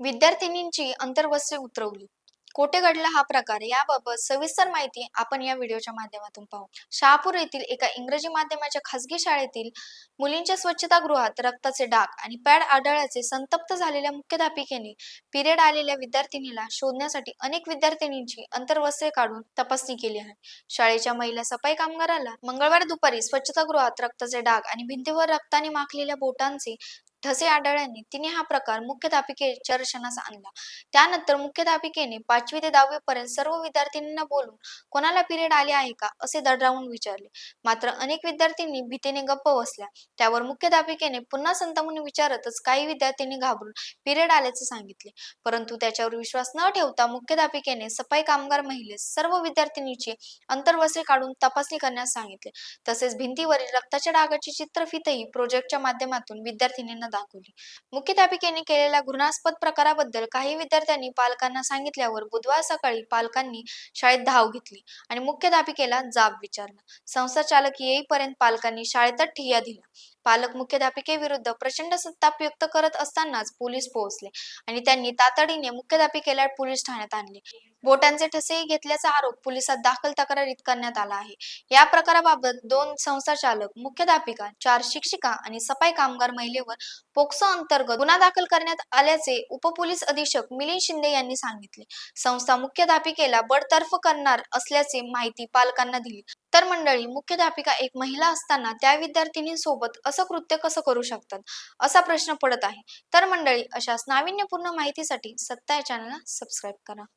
विद्यार्थिनींची अंतर्वस्त्रे उतरवली. कोठे घडला हा प्रकार. याबाबत सविस्तर माहिती आपण या व्हिडिओच्या माध्यमातून पाहू. शहापूर येथील एका इंग्रजी माध्यमाच्या खासगी शाळेतील मुलींच्या स्वच्छतागृहात रक्ताचे डाग आणि पॅड आढळल्याचे संतप्त झालेल्या मुख्याध्यापिकेने पिरियड आलेल्या विद्यार्थिनीला शोधण्यासाठी अनेक विद्यार्थिनींची अंतर्वस्त्रे काढून तपासणी केली आहे. शाळेच्या महिला सफाई कामगाराला मंगळवार दुपारी स्वच्छतागृहात रक्ताचे डाग आणि भिंतीवर रक्ताने माखलेल्या बोटांचे ठसे आढळल्याने तिने हा प्रकार मुख्याध्यापिकेच्या रचनास आणला. त्यानंतर मुख्याध्यापिकेने पाचवी ते दहावी पर्यंत सर्व विद्यार्थ्यांना बोलून कोणाला पिरियड आले आहे का? असे दडरावून विचारले. मात्र अनेक विद्यार्थ्यांनी भीतीने गप्प बसल्या. त्यावर मुख्याध्यापिकेने पुन्हा संतमुनी विचारतच काही विद्यार्थ्यांनी घाबरून पिरियड आल्याचे सांगितले. परंतु त्याच्यावर विश्वास न ठेवता मुख्याध्यापिकेने सफाई कामगार महिलेस सर्व विद्यार्थिनीची अंतर्वस्त्रे काढून तपासणी करण्यास सांगितले. तसेच भिंतीवरील रक्ताच्या डागाची चित्रफितही प्रोजेक्टच्या माध्यमातून विद्यार्थिनींना दाखवली. मुख्याध्यापिकेने केलेल्या घृणास्पद प्रकाराबद्दल काही विद्यार्थ्यांनी पालकांना सांगितल्यावर बुधवार सकाळी पालकांनी शाळेत धाव घेतली आणि मुख्याध्यापिकेला जाब विचारला. संस्था चालक येईपर्यंत पालकांनी शाळेतच ठिय्या दिला पालक मुख्याध्यापिकेविरुद्ध प्रचंड संताप व्यक्त करत असतानाच पोलीस पोहोचले आणि त्यांनी तातडीने मुख्याध्यापिकेला पोलीस ठाण्यात आणले. बोटांचे ठसेही घेतल्याचा आरोप पोलिसात दाखल तक्रारीत करण्यात आला आहे. या प्रकाराबाबत दोन संस्था चालक मुख्याध्यापिका चार शिक्षिका आणि सफाई कामगार महिलेवर पोक्सो अंतर्गत गुन्हा दाखल करण्यात आल्याचे उपपोलीस अधीक्षक मिलिंद शिंदे यांनी सांगितले. संस्था मुख्याध्यापिकेला बडतर्फ करणार असल्याचे माहिती पालकांना दिली. तर मंडळी मुख्याध्यापिका एक महिला असताना त्या विद्यार्थिनींसोबत असं कृत्य कसं करू शकतात? असा प्रश्न पडत आहे. तर मंडळी अशाच नाविन्यपूर्ण माहितीसाठी सत्ता या चॅनलला सबस्क्राईब करा.